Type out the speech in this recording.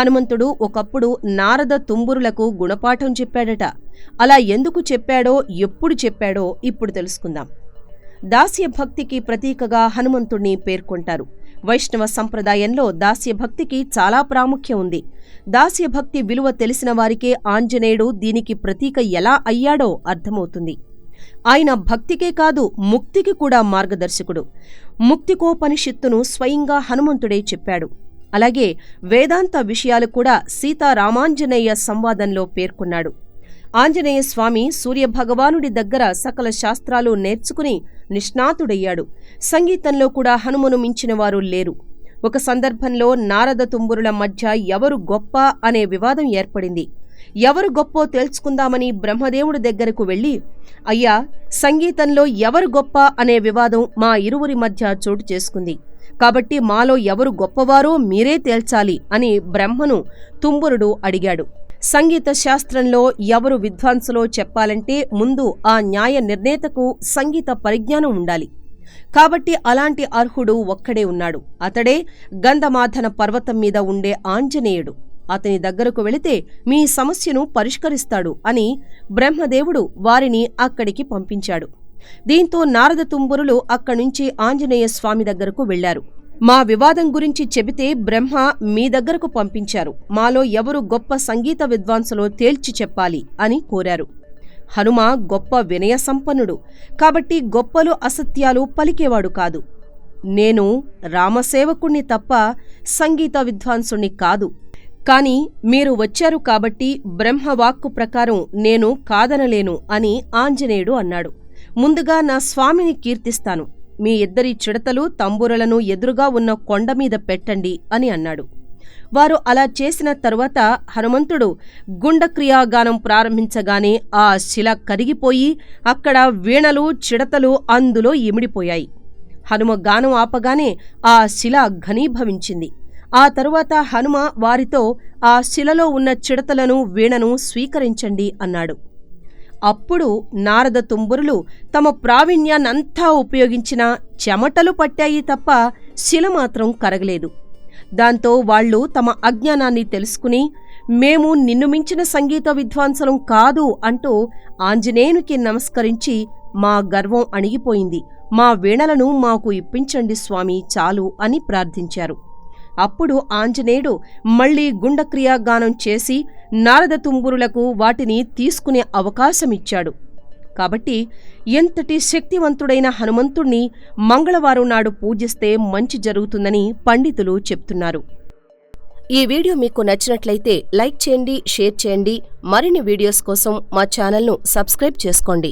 హనుమంతుడు ఒకప్పుడు నారద తుంబురులకు గుణపాఠం చెప్పాడట. అలా ఎందుకు చెప్పాడో ఎప్పుడు చెప్పాడో ఇప్పుడు తెలుసుకుందాం. దాస్య భక్తికి ప్రతీకగా హనుమంతుణ్ణి పేర్కొంటారు. వైష్ణవ సంప్రదాయంలో దాస్య భక్తికి చాలా ప్రాముఖ్యం ఉంది. దాస్య భక్తి విలువ తెలిసిన వారికే ఆంజనేయుడు దీనికి ప్రతీక ఎలా అయ్యాడో అర్థమవుతుంది. ఆయన భక్తికే కాదు ముక్తికి కూడా మార్గదర్శకుడు. ముక్తికోపనిషత్తును స్వయంగా హనుమంతుడే చెప్పాడు. అలాగే వేదాంత విషయాలు కూడా సీతారామాంజనేయ సంవాదంలో పేర్కొన్నాడు. ఆంజనేయ స్వామి సూర్యభగవానుడి దగ్గర సకల శాస్త్రాలు నేర్చుకుని నిష్ణాతుడయ్యాడు. సంగీతంలో కూడా హనుమను మించిన వారు లేరు. ఒక సందర్భంలో నారద తుంబురుల మధ్య ఎవరు గొప్ప అనే వివాదం ఏర్పడింది. ఎవరు గొప్పో తెలుసుకుందామని బ్రహ్మదేవుడి దగ్గరకు వెళ్ళి అయ్యా సంగీతంలో ఎవరు గొప్ప అనే వివాదం మా ఇరువురి మధ్య చోటు చేసుకుంది. కాబట్టి మాలో ఎవరు గొప్పవారో మీరే తేల్చాలి అని బ్రహ్మను తుంబురుడు అడిగాడు. సంగీత శాస్త్రంలో ఎవరు విద్వాంసులో చెప్పాలంటే ముందు ఆ న్యాయ నిర్ణేతకు సంగీత పరిజ్ఞానం ఉండాలి. కాబట్టి అలాంటి అర్హుడు ఒక్కడే ఉన్నాడు. అతడే గంధమాధన పర్వతం మీద ఉండే ఆంజనేయుడు. అతని దగ్గరకు వెళితే మీ సమస్యను పరిష్కరిస్తాడు అని బ్రహ్మదేవుడు వారిని అక్కడికి పంపించాడు. దీంతో నారద తుంబురులు అక్కడ్నుంచి ఆంజనేయ స్వామి దగ్గరకు వెళ్ళారు మా వివాదం గురించి చెబితే బ్రహ్మ మీ దగ్గరకు పంపించారు. మాలో ఎవరు గొప్ప సంగీత విద్వాంసులో తేల్చి చెప్పాలి అని కోరారు. హనుమ గొప్ప వినయ సంపన్నుడు. కాబట్టి గొప్పలు అసత్యాలు పలికేవాడు కాదు. నేను రామసేవకుణ్ణి తప్ప సంగీత విద్వాంసుణ్ణి కాదు. కాని మీరు వచ్చారు కాబట్టి బ్రహ్మవాక్కు ప్రకారం నేను కాదనలేను అని ఆంజనేయుడు అన్నాడు. ముందుగా నా స్వామిని కీర్తిస్తాను. మీ ఇద్దరి చిడతలు తంబురలను ఎదురుగా ఉన్న కొండ మీద పెట్టండి అని అన్నాడు. వారు అలా చేసిన తరువాత హనుమంతుడు గుండక్రియాగానం ప్రారంభించగానే ఆ శిల కరిగిపోయి అక్కడ వీణలు చిడతలు అందులో ఇమిడిపోయాయి. హనుమ గానం ఆపగానే ఆ శిల ఘనీభవించింది. ఆ తరువాత హనుమ వారితో ఆ శిలలో ఉన్న చిడతలను వీణను స్వీకరించండి అన్నాడు. అప్పుడు నారద తుంబురులు తమ ప్రావీణ్యాన్నంతా ఉపయోగించిన చెమటలు పట్టాయి తప్ప శిల మాత్రం కరగలేదు. దాంతో వాళ్ళు తమ అజ్ఞానాన్ని తెలుసుకుని మేము నిన్ను మించిన సంగీత విద్వాంసలం కాదు అంటూ ఆంజనేయునికి నమస్కరించి మా గర్వం అణిగిపోయింది. మా వీణలను మాకు ఇప్పించండి స్వామి చాలు అని ప్రార్థించారు. అప్పుడు ఆంజనేయుడు మళ్ళీ గుండక్రియాగానం చేసి నారద తుంబురులకు వాటిని తీసుకునే అవకాశమిచ్చాడు. కాబట్టి ఎంతటి శక్తివంతుడైన హనుమంతుణ్ణి మంగళవారం నాడు పూజిస్తే మంచి జరుగుతుందని పండితులు చెప్తున్నారు. ఈ వీడియో మీకు నచ్చినట్లయితే లైక్ చేయండి షేర్ చేయండి. మరిన్ని వీడియోస్ కోసం మా ఛానల్ను సబ్స్క్రైబ్ చేసుకోండి.